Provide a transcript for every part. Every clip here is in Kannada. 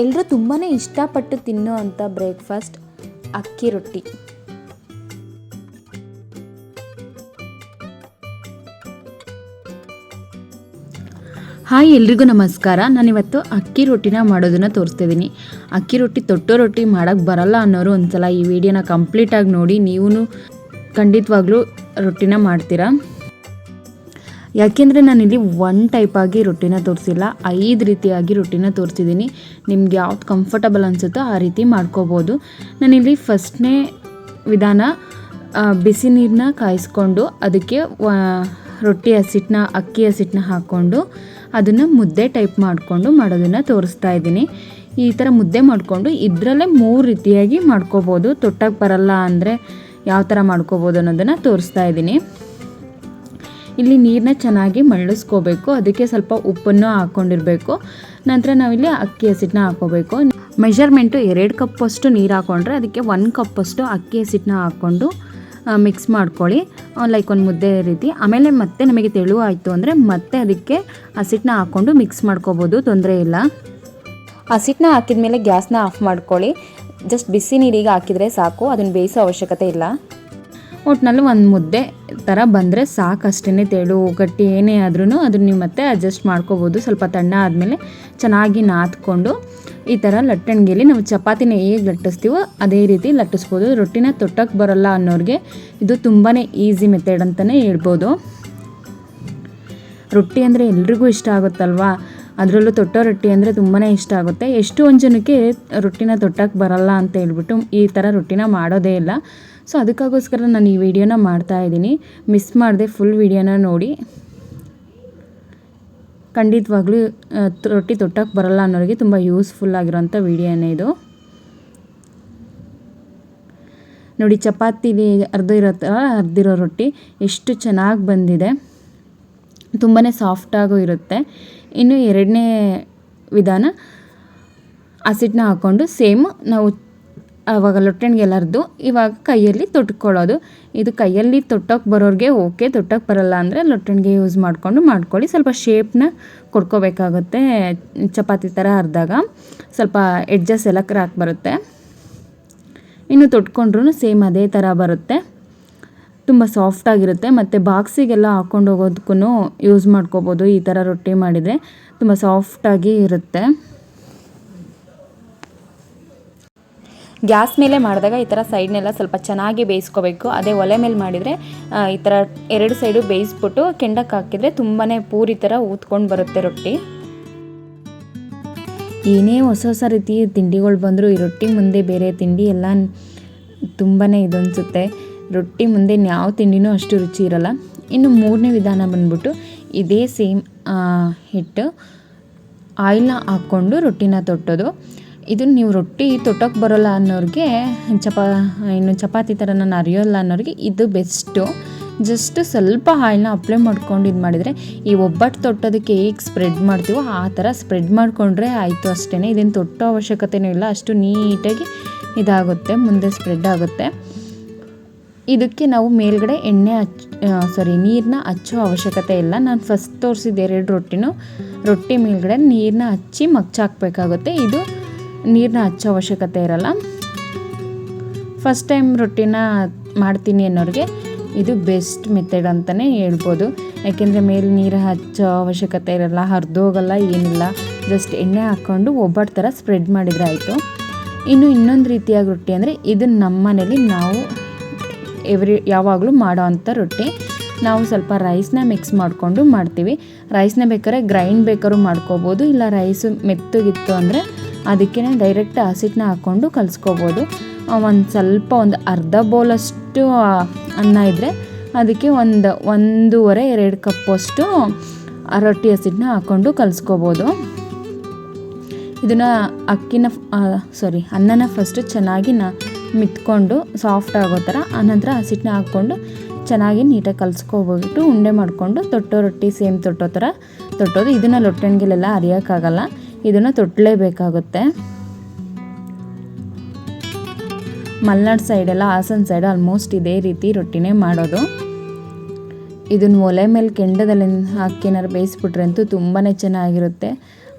ಎಲ್ಲರೂ ತುಂಬಾ ಇಷ್ಟಪಟ್ಟು ತಿನ್ನೋ ಅಂಥ ಬ್ರೇಕ್ಫಾಸ್ಟ್ ಅಕ್ಕಿ ರೊಟ್ಟಿ. ಹಾಯ್ ಎಲ್ರಿಗೂ ನಮಸ್ಕಾರ. ನಾನಿವತ್ತು ಅಕ್ಕಿ ರೊಟ್ಟಿನ ಮಾಡೋದನ್ನು ತೋರಿಸ್ತಿದ್ದೀನಿ ಅಕ್ಕಿ ರೊಟ್ಟಿ, ತೊಟ್ಟೋ ರೊಟ್ಟಿ ಮಾಡೋಕ್ಕೆ ಬರಲ್ಲ ಅನ್ನೋರು ಒಂದ್ಸಲ ಈ ವಿಡಿಯೋನ ಕಂಪ್ಲೀಟಾಗಿ ನೋಡಿ ನೀವು ಖಂಡಿತವಾಗ್ಲೂ ರೊಟ್ಟಿನ ಮಾಡ್ತೀರಾ? ಯಾಕೆಂದರೆ ನಾನಿಲ್ಲಿ ಒನ್ ಟೈಪಾಗಿ ರೊಟ್ಟಿನ ತೋರಿಸಿಲ್ಲ, ಐದು ರೀತಿಯಾಗಿ ರೊಟ್ಟಿನ ತೋರಿಸಿದ್ದೀನಿ ನಿಮ್ಗೆ ಯಾವ್ದು ಕಂಫರ್ಟಬಲ್ ಅನಿಸುತ್ತೋ ಆ ರೀತಿ ಮಾಡ್ಕೋಬೋದು. ನಾನಿಲ್ಲಿ ಫಸ್ಟ್ನೇ ವಿಧಾನ ಬಿಸಿ ನೀರನ್ನ ಕಾಯಿಸ್ಕೊಂಡು ಅದಕ್ಕೆ ರೊಟ್ಟಿ ಹಸಿಟ್ಟನ್ನ ಅಕ್ಕಿ ಹಸಿಟ್ಟನ್ನ ಹಾಕ್ಕೊಂಡು ಅದನ್ನು ಮುದ್ದೆ ಟೈಪ್ ಮಾಡಿಕೊಂಡು ಮಾಡೋದನ್ನು ತೋರಿಸ್ತಾ ಇದ್ದೀನಿ. ಈ ಥರ ಮುದ್ದೆ ಮಾಡಿಕೊಂಡು ಇದರಲ್ಲೇ ಮೂರು ರೀತಿಯಾಗಿ ಮಾಡ್ಕೋಬೋದು. ತೊಟ್ಟಕ್ಕೆ ಬರಲ್ಲ ಅಂದರೆ ಯಾವ ಥರ ಮಾಡ್ಕೋಬೋದು ಅನ್ನೋದನ್ನು ತೋರಿಸ್ತಾ ಇದ್ದೀನಿ. ಇಲ್ಲಿ ನೀರನ್ನ ಚೆನ್ನಾಗಿ ಮಳ್ಳಿಸ್ಕೋಬೇಕು ಅದಕ್ಕೆ ಸ್ವಲ್ಪ ಉಪ್ಪನ್ನು ಹಾಕ್ಕೊಂಡಿರಬೇಕು ನಂತರ ನಾವಿಲ್ಲಿ ಅಕ್ಕಿ ಹಸಿಟ್ಟನ್ನ ಹಾಕ್ಕೋಬೇಕು ಮೆಷರ್ಮೆಂಟು ಎರಡು ಕಪ್ಪಷ್ಟು ನೀರು ಹಾಕ್ಕೊಂಡ್ರೆ ಅದಕ್ಕೆ ಒಂದು ಕಪ್ಪಷ್ಟು ಅಕ್ಕಿ ಹಸಿಟ್ಟನ್ನ ಹಾಕ್ಕೊಂಡು ಮಿಕ್ಸ್ ಮಾಡ್ಕೊಳ್ಳಿ. ಲೈಕ್ ಒಂದು ಮುದ್ದೆ ರೀತಿ. ಆಮೇಲೆ ಮತ್ತೆ ನಮಗೆ ತೆಳು ಆಯಿತು ಅಂದರೆ ಮತ್ತೆ ಅದಕ್ಕೆ ಹಸಿಟ್ಟನ್ನ ಹಾಕ್ಕೊಂಡು ಮಿಕ್ಸ್ ಮಾಡ್ಕೋಬೋದು. ತೊಂದರೆ ಇಲ್ಲ. ಹಸಿಟ್ಟನ್ನ ಹಾಕಿದ ಮೇಲೆ ಗ್ಯಾಸ್ನ ಆಫ್ ಮಾಡ್ಕೊಳ್ಳಿ. ಜಸ್ಟ್ ಬಿಸಿ ನೀರಿಗೆ ಹಾಕಿದರೆ ಸಾಕು. ಅದನ್ನು ಬೇಯಿಸೋ ಅವಶ್ಯಕತೆ ಇಲ್ಲ. ಒಟ್ಟಿನಲ್ಲಿ ಒಂದು ಮುದ್ದೆ ಥರ ಬಂದರೆ ಸಾಕಷ್ಟೇ ತೆಳು ಗಟ್ಟಿ ಏನೇ ಆದ್ರೂ ಅದನ್ನ ನೀವು ಮತ್ತೆ ಅಡ್ಜಸ್ಟ್ ಮಾಡ್ಕೋಬೋದು. ಸ್ವಲ್ಪ ತಣ್ಣ ಆದಮೇಲೆ ಚೆನ್ನಾಗಿ ನಾದ್ಕೊಂಡು ಈ ಥರ ಲಟ್ಟಣಿಗೆಯಲ್ಲಿ ನಾವು ಚಪಾತಿನ ಹೇಗೆ ಲಟ್ಟಿಸ್ತೀವೋ ಅದೇ ರೀತಿ ಲಟ್ಟಿಸ್ಬೋದು. ರೊಟ್ಟಿನ ತೊಟ್ಟಕ್ಕೆ ಬರಲ್ಲ ಅನ್ನೋರಿಗೆ ಇದು ತುಂಬಾ ಈಸಿ ಮೆಥಡ್ ಅಂತಲೇ ಹೇಳ್ಬೋದು. ರೊಟ್ಟಿ ಅಂದರೆ ಎಲ್ರಿಗೂ ಇಷ್ಟ ಆಗುತ್ತಲ್ವಾ? ಅದರಲ್ಲೂ ತೊಟ್ಟ ರೊಟ್ಟಿ ಅಂದರೆ ತುಂಬಾ ಇಷ್ಟ ಆಗುತ್ತೆ. ಎಷ್ಟು ಒಂದು ಜನಕ್ಕೆ ರೊಟ್ಟಿನ ತೊಟ್ಟಕ್ಕೆ ಬರಲ್ಲ ಅಂತ ಹೇಳ್ಬಿಟ್ಟು ಈ ಥರ ರೊಟ್ಟಿನ ಮಾಡೋದೇ ಇಲ್ಲ. ಸೊ ಅದಕ್ಕಾಗೋಸ್ಕರ ನಾನು ಈ ವಿಡಿಯೋನ ಮಾಡ್ತಾ ಇದ್ದೀನಿ. ಮಿಸ್ ಮಾಡದೆ ಫುಲ್ ವಿಡಿಯೋನ ನೋಡಿ. ಖಂಡಿತವಾಗ್ಲೂ ರೊಟ್ಟಿ ತೊಟ್ಟಕ್ಕೆ ಬರಲ್ಲ ಅನ್ನೋರಿಗೆ ತುಂಬ ಯೂಸ್ಫುಲ್ ಆಗಿರೋಂಥ ವಿಡಿಯೋನೇ ಇದು. ನೋಡಿ, ಚಪಾತಿಲಿ ಅರ್ಧ ಇರೋ ಥರ ಅರ್ದಿರೋ ರೊಟ್ಟಿ ಎಷ್ಟು ಚೆನ್ನಾಗಿ ಬಂದಿದೆ. ತುಂಬಾ ಸಾಫ್ಟಾಗೂ ಇರುತ್ತೆ. ಇನ್ನು ಎರಡನೇ ವಿಧಾನ ಹಸಿಟ್ಟನ್ನ ಹಾಕ್ಕೊಂಡು ಸೇಮ್ ನಾವು ಆವಾಗ ಲೊಟ್ಟಣಿಗೆ ಎಲ್ಲರದ್ದು ಇವಾಗ ಕೈಯಲ್ಲಿ ತೊಟ್ಕೊಳ್ಳೋದು. ಇದು ಕೈಯಲ್ಲಿ ತೊಟ್ಟೋಕೆ ಬರೋರಿಗೆ ಓಕೆ, ತೊಟ್ಟೋಕೆ ಬರಲ್ಲ ಅಂದರೆ ಲೊಟ್ಟಣಿಗೆ ಯೂಸ್ ಮಾಡಿಕೊಂಡು ಮಾಡ್ಕೊಳ್ಳಿ. ಸ್ವಲ್ಪ ಶೇಪ್ನ ಕೊಡ್ಕೋಬೇಕಾಗುತ್ತೆ. ಚಪಾತಿ ಥರ ಅರ್ದಾಗ ಸ್ವಲ್ಪ ಎಡ್ಜಸ್ ಎಲ್ಲ ಕ್ರಾಕ್ ಬರುತ್ತೆ. ಇನ್ನು ತೊಟ್ಕೊಂಡ್ರೂ ಸೇಮ್ ಅದೇ ಥರ ಬರುತ್ತೆ. ತುಂಬ ಸಾಫ್ಟಾಗಿರುತ್ತೆ ಮತ್ತು ಬಾಕ್ಸಿಗೆಲ್ಲ ಹಾಕ್ಕೊಂಡು ಹೋಗೋದಕ್ಕೂ ಯೂಸ್ ಮಾಡ್ಕೋಬೋದು. ಈ ಥರ ರೊಟ್ಟಿ ಮಾಡಿದರೆ ತುಂಬ ಸಾಫ್ಟಾಗಿ ಇರುತ್ತೆ. ಗ್ಯಾಸ್ ಮೇಲೆ ಮಾಡಿದಾಗ ಈ ಥರ ಸೈಡ್ನೆಲ್ಲ ಸ್ವಲ್ಪ ಚೆನ್ನಾಗಿ ಬೇಯಿಸ್ಕೋಬೇಕು. ಅದೇ ಒಲೆ ಮೇಲೆ ಮಾಡಿದರೆ ಈ ಥರ ಎರಡು ಸೈಡು ಬೇಯಿಸ್ಬಿಟ್ಟು ಕೆಂಡಕ್ಕೆ ಹಾಕಿದರೆ ತುಂಬಾ ಪೂರಿ ಥರ ಊದ್ಕೊಂಡು ಬರುತ್ತೆ ರೊಟ್ಟಿ. ಏನೇ ಹೊಸ ಹೊಸ ರೀತಿ ತಿಂಡಿಗಳು ಬಂದರೂ ಈ ರೊಟ್ಟಿ ಮುಂದೆ ಬೇರೆ ತಿಂಡಿ ಎಲ್ಲ ತುಂಬಾ ಇದನ್ಸುತ್ತೆ. ರೊಟ್ಟಿ ಮುಂದೆ ಯಾವ ತಿಂಡಿನೂ ಅಷ್ಟು ರುಚಿ ಇರಲ್ಲ. ಇನ್ನು ಮೂರನೇ ವಿಧಾನ ಬಂದ್ಬಿಟ್ಟು ಇದೇ ಸೇಮ್ ಹಿಟ್ಟು ಆಯಿಲ್ನ ಹಾಕ್ಕೊಂಡು ರೊಟ್ಟಿನ ತೊಟ್ಟೋದು. ಇದು ನೀವು ರೊಟ್ಟಿ ತೊಟ್ಟೋಕೆ ಬರೋಲ್ಲ ಅನ್ನೋರಿಗೆ ಚಪಾ, ಇನ್ನು ಚಪಾತಿ ಥರ ನಾನು ಅರಿಯೋಲ್ಲ ಅನ್ನೋರಿಗೆ ಇದು ಬೆಸ್ಟು ಜಸ್ಟ್ ಸ್ವಲ್ಪ ಆಯಿಲ್ನ ಅಪ್ಲೈ ಮಾಡ್ಕೊಂಡು ಇದು ಮಾಡಿದರೆ ಈ ಒಬ್ಬಟ್ಟು ತೊಟ್ಟೋದಕ್ಕೆ ಹೇಗೆ ಸ್ಪ್ರೆಡ್ ಮಾಡ್ತೀವೋ ಆ ಥರ ಸ್ಪ್ರೆಡ್ ಮಾಡಿಕೊಂಡ್ರೆ ಆಯಿತು ಅಷ್ಟೇ ಇದೇನು ತೊಟ್ಟೋ ಅವಶ್ಯಕತೆಯೂ ಇಲ್ಲ. ಅಷ್ಟು ನೀಟಾಗಿ ಇದಾಗುತ್ತೆ, ಮುಂದೆ ಸ್ಪ್ರೆಡ್ ಆಗುತ್ತೆ. ಇದಕ್ಕೆ ನಾವು ಮೇಲ್ಗಡೆ ಎಣ್ಣೆ ಹಚ್ ಸಾರಿ ನೀರನ್ನ ಹಚ್ಚೋ ಅವಶ್ಯಕತೆ ಇಲ್ಲ. ನಾನು ಫಸ್ಟ್ ತೋರಿಸಿದ ಎರಡು ರೊಟ್ಟಿನೂ, ರೊಟ್ಟಿ ಮೇಲ್ಗಡೆ ನೀರನ್ನ ಹಚ್ಚಿ ಮಗ್ಚಾಕ್ಬೇಕಾಗುತ್ತೆ. ಇದು ನೀರನ್ನ ಹಚ್ಚೋ ಅವಶ್ಯಕತೆ ಇರಲ್ಲ. ಫಸ್ಟ್ ಟೈಮ್ ರೊಟ್ಟಿನ ಮಾಡ್ತೀನಿ ಅನ್ನೋರಿಗೆ ಇದು ಬೆಸ್ಟ್ ಮೆಥಡ್ ಅಂತಲೇ ಹೇಳ್ಬೋದು. ಯಾಕೆಂದರೆ ಮೇಲೆ ನೀರು ಹಚ್ಚೋ ಅವಶ್ಯಕತೆ ಇರಲ್ಲ, ಹರಿದೋಗಲ್ಲ, ಏನಿಲ್ಲ. ಜಸ್ಟ್ ಎಣ್ಣೆ ಹಾಕ್ಕೊಂಡು ಒಬ್ಬಟ್ಟು ಥರ ಸ್ಪ್ರೆಡ್ ಮಾಡಿದರೆ ಆಯಿತು. ಇನ್ನು ಇನ್ನೊಂದು ರೀತಿಯಾಗಿ ರೊಟ್ಟಿ ಅಂದರೆ ಇದು ನಮ್ಮ ಮನೇಲಿ ನಾವು ಎವ್ರಿ ಯಾವಾಗಲೂ ಮಾಡೋ ಅಂಥ ರೊಟ್ಟಿ. ನಾವು ಸ್ವಲ್ಪ ರೈಸ್ನ ಮಿಕ್ಸ್ ಮಾಡಿಕೊಂಡು ಮಾಡ್ತೀವಿ. ರೈಸ್ನ ಬೇಕಾದ್ರೆ ಗ್ರೈಂಡ್ ಬೇಕಾದ್ರೂ ಮಾಡ್ಕೋಬೋದು. ಇಲ್ಲ ರೈಸು ಮೆತ್ತಗಿತ್ತು ಅಂದರೆ ಅದಕ್ಕೆ ಡೈರೆಕ್ಟ್ ಹಸಿಟ್ಟನ್ನ ಹಾಕ್ಕೊಂಡು ಕಲಿಸ್ಕೋಬೋದು. ಒಂದು ಸ್ವಲ್ಪ ಒಂದು ಅರ್ಧ ಬೌಲಷ್ಟು ಅನ್ನ ಇದ್ದರೆ ಅದಕ್ಕೆ ಒಂದು ಒಂದೂವರೆ ಎರಡು ಕಪ್ಪಷ್ಟು ರೊಟ್ಟಿ ಹಸಿಟ್ಟನ್ನ ಹಾಕ್ಕೊಂಡು ಕಲಿಸ್ಕೋಬೋದು. ಇದನ್ನು ಅಕ್ಕಿನ ಸಾರಿ ಅನ್ನನ ಫಸ್ಟು ಚೆನ್ನಾಗಿ ನ, ಮಿತ್ಕೊಂಡು ಸಾಫ್ಟ್ ಆಗೋ ಥರ ಆನಂತರ ಹಸಿಟ್ಟನ್ನ ಹಾಕ್ಕೊಂಡು ಚೆನ್ನಾಗಿ ನೀಟಾಗಿ ಕಲಿಸ್ಕೊಬಿಟ್ಟು ಉಂಡೆ ಮಾಡಿಕೊಂಡು ತೊಟ್ಟೋ ರೊಟ್ಟಿ ಸೇಮ್ ತೊಟ್ಟೋ ಥರ ತೊಟ್ಟೋದು. ಇದನ್ನು ಲೊಟ್ಟಣಿಗೆಲ್ಲ ಅರಿಯೋಕ್ಕಾಗಲ್ಲ ಇದನ್ನು ತೊಟ್ಟಲೇಬೇಕಾಗುತ್ತೆ ಮಲ್ನಾಡ್ ಸೈಡೆಲ್ಲ ಹಾಸನ ಸೈಡ್ ಆಲ್ಮೋಸ್ಟ್ ಇದೇ ರೀತಿ ರೊಟ್ಟಿನೇ ಮಾಡೋದು. ಇದನ್ನು ಒಲೆ ಮೇಲೆ ಕೆಂಡದಲ್ಲಿ ಹಾಕಿ ಏನಾರು ಬೇಯಿಸ್ಬಿಟ್ರೆ ಅಂತೂ ತುಂಬಾ ಚೆನ್ನಾಗಿರುತ್ತೆ.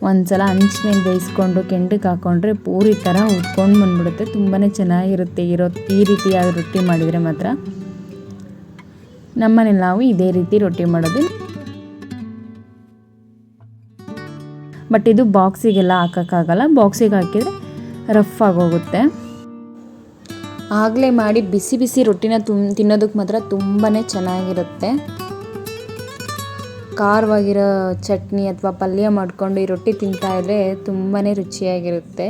ಒಂದ್ಸಲ ಹಂಚ್ ಮೇಲೆ ಬೇಯಿಸ್ಕೊಂಡು ಕೆಂಡಕ್ಕೆ ಹಾಕ್ಕೊಂಡ್ರೆ ಪೂರಿ ಥರ ಉಟ್ಕೊಂಡು ಬಂದ್ಬಿಡುತ್ತೆ. ತುಂಬಾ ಚೆನ್ನಾಗಿರುತ್ತೆ ಇರೋ ಈ ರೀತಿಯಾದ ರೊಟ್ಟಿ ಮಾಡಿದರೆ ಮಾತ್ರ. ನಮ್ಮನೆ ನಾವು ಇದೇ ರೀತಿ ರೊಟ್ಟಿ ಮಾಡೋದು. ಬಟ್ ಇದು ಬಾಕ್ಸಿಗೆಲ್ಲ ಹಾಕೋಕ್ಕಾಗಲ್ಲ. ಬಾಕ್ಸಿಗೆ ಹಾಕಿದರೆ ರಫ್ ಆಗೋಗುತ್ತೆ ಆಗಲೇ ಮಾಡಿ ಬಿಸಿ ಬಿಸಿ ರೊಟ್ಟಿನ ತುಮ್ ತಿನ್ನೋದಕ್ಕೆ ಮಾತ್ರ ತುಂಬಾ ಚೆನ್ನಾಗಿರುತ್ತೆ. ಖಾರವಾಗಿರೋ ಚಟ್ನಿ ಅಥವಾ ಪಲ್ಯ ಮಾಡಿಕೊಂಡು ಈ ರೊಟ್ಟಿ ತಿಂತಾ ಇದ್ರೆ ತುಂಬಾ ರುಚಿಯಾಗಿರುತ್ತೆ.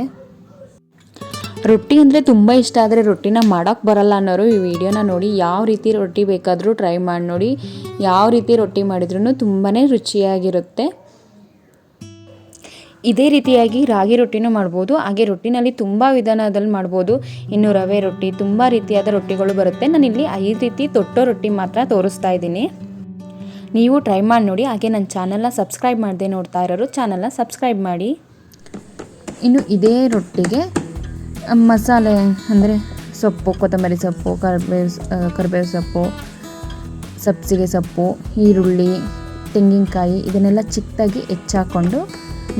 ರೊಟ್ಟಿ ಅಂದರೆ ತುಂಬ ಇಷ್ಟ, ಆದರೆ ರೊಟ್ಟಿನ ಮಾಡೋಕ್ಕೆ ಬರಲ್ಲ ಅನ್ನೋರು ಈ ವಿಡಿಯೋನ ನೋಡಿ, ಯಾವ ರೀತಿ ರೊಟ್ಟಿ ಬೇಕಾದರೂ ಟ್ರೈ ಮಾಡಿ ನೋಡಿ, ಯಾವ ರೀತಿ ರೊಟ್ಟಿ ಮಾಡಿದ್ರೂ ತುಂಬಾ ರುಚಿಯಾಗಿರುತ್ತೆ. ಇದೇ ರೀತಿಯಾಗಿ ರಾಗಿ ರೊಟ್ಟಿನೂ ಮಾಡ್ಬೋದು. ಹಾಗೆ ರೊಟ್ಟಿನಲ್ಲಿ ತುಂಬ ವಿಧಾನದಲ್ಲಿ ಮಾಡ್ಬೋದು. ಇನ್ನು ರವೆ ರೊಟ್ಟಿ, ತುಂಬ ರೀತಿಯಾದ ರೊಟ್ಟಿಗಳು ಬರುತ್ತೆ. ನಾನಿಲ್ಲಿ ಐದು ರೀತಿ ತೊಟ್ಟೋ ರೊಟ್ಟಿ ಮಾತ್ರ ತೋರಿಸ್ತಾ ಇದ್ದೀನಿ. ನೀವು ಟ್ರೈ ಮಾಡಿ ನೋಡಿ. ಹಾಗೆ ನನ್ನ ಚಾನಲ್ನ ಸಬ್ಸ್ಕ್ರೈಬ್ ಮಾಡದೆ ನೋಡ್ತಾ ಇರೋರು ಚಾನಲ್ನ ಸಬ್ಸ್ಕ್ರೈಬ್ ಮಾಡಿ. ಇನ್ನು ಇದೇ ರೊಟ್ಟಿಗೆ ಮಸಾಲೆ ಅಂದರೆ ಸೊಪ್ಪು, ಕೊತ್ತಂಬರಿ ಸೊಪ್ಪು ಕರಿಬೇವು ಕರಿಬೇವು ಸೊಪ್ಪು, ಸಬ್ಸಿಗೆ ಸೊಪ್ಪು, ಈರುಳ್ಳಿ, ತೆಂಗಿನಕಾಯಿ ಇದನ್ನೆಲ್ಲ ಚಿಕ್ಕದಾಗಿ ಹೆಚ್ಚಾಕೊಂಡು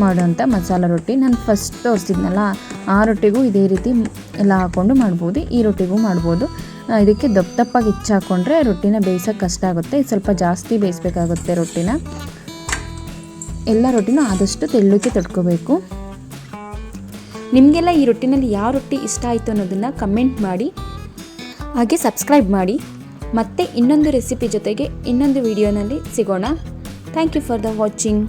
ಮಾಡೋಂಥ ಮಸಾಲ ರೊಟ್ಟಿ. ನಾನು ಫಸ್ಟ್ ತೋರಿಸಿದ್ನಲ್ಲ, ಆ ರೊಟ್ಟಿಗೂ ಇದೇ ರೀತಿ ಎಲ್ಲ ಹಾಕ್ಕೊಂಡು ಮಾಡ್ಬೋದು, ಈ ರೊಟ್ಟಿಗೂ ಮಾಡ್ಬೋದು. ಇದಕ್ಕೆ ದಪ್ಪ ದಪ್ಪಾಗಿ ಹೆಚ್ಚಾಕೊಂಡ್ರೆ ರೊಟ್ಟಿನ ಬೇಯಿಸೋಕೆ ಕಷ್ಟ ಆಗುತ್ತೆ ಸ್ವಲ್ಪ ಜಾಸ್ತಿ ಬೇಯಿಸ್ಬೇಕಾಗುತ್ತೆ ರೊಟ್ಟಿನ. ಎಲ್ಲ ರೊಟ್ಟಿನೂ ಆದಷ್ಟು ತೆಳ್ಳಕ್ಕೆ ತಡ್ಕೋಬೇಕು ನಿಮಗೆಲ್ಲ ಈ ರೊಟ್ಟಿನಲ್ಲಿ ಯಾವ ರೊಟ್ಟಿ ಇಷ್ಟ ಆಯಿತು ಅನ್ನೋದನ್ನು ಕಮೆಂಟ್ ಮಾಡಿ, ಹಾಗೆ ಸಬ್ಸ್ಕ್ರೈಬ್ ಮಾಡಿ. ಮತ್ತೆ ಇನ್ನೊಂದು ರೆಸಿಪಿ ಜೊತೆಗೆ ಇನ್ನೊಂದು ವಿಡಿಯೋನಲ್ಲಿ ಸಿಗೋಣ. Thank you for the watching